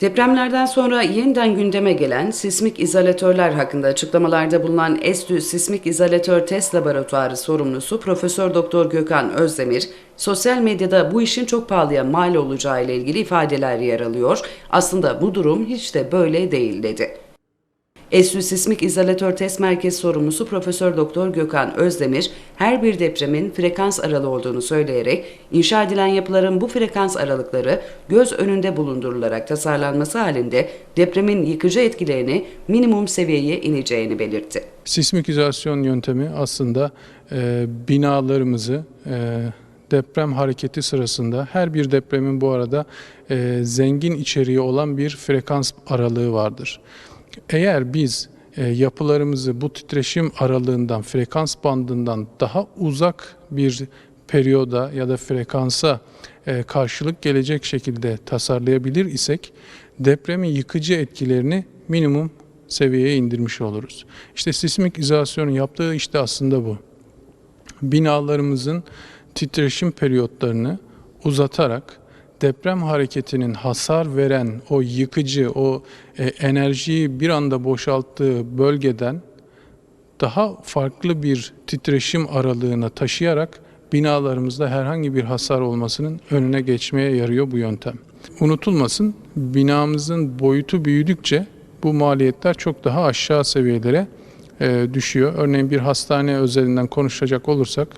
Depremlerden sonra yeniden gündeme gelen sismik izolatörler hakkında açıklamalarda bulunan ESTÜ Sismik İzolatör Test Laboratuvarı sorumlusu Profesör Doktor Gökhan Özdemir, sosyal medyada bu işin çok pahalıya mal olacağı ile ilgili ifadeler yer alıyor. Aslında bu durum hiç de böyle değil dedi. ESÜ Sismik İzolatör Test Merkezi sorumlusu Profesör Doktor Gökhan Özdemir, her bir depremin frekans aralığı olduğunu söyleyerek inşa edilen yapıların bu frekans aralıkları göz önünde bulundurularak tasarlanması halinde depremin yıkıcı etkilerini minimum seviyeye ineceğini belirtti. Sismik izolasyon yöntemi aslında e, binalarımızı e, deprem hareketi sırasında her bir depremin bu arada e, zengin içeriği olan bir frekans aralığı vardır. Eğer biz e, yapılarımızı bu titreşim aralığından, frekans bandından daha uzak bir periyoda ya da frekansa e, karşılık gelecek şekilde tasarlayabilir isek depremin yıkıcı etkilerini minimum seviyeye indirmiş oluruz. İşte sismik izolasyonun yaptığı işte aslında bu. Binalarımızın titreşim periyotlarını uzatarak deprem hareketinin hasar veren o yıkıcı, o e, enerjiyi bir anda boşalttığı bölgeden daha farklı bir titreşim aralığına taşıyarak binalarımızda herhangi bir hasar olmasının önüne geçmeye yarıyor bu yöntem. Unutulmasın binamızın boyutu büyüdükçe bu maliyetler çok daha aşağı seviyelere e, düşüyor. Örneğin bir hastane özelinden konuşacak olursak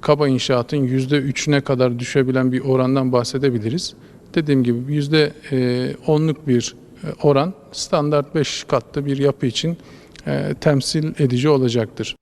kaba inşaatın yüzde üçüne kadar düşebilen bir orandan bahsedebiliriz. Dediğim gibi yüzde e, onluk bir e, oran standart 5 katlı bir yapı için e, temsil edici olacaktır.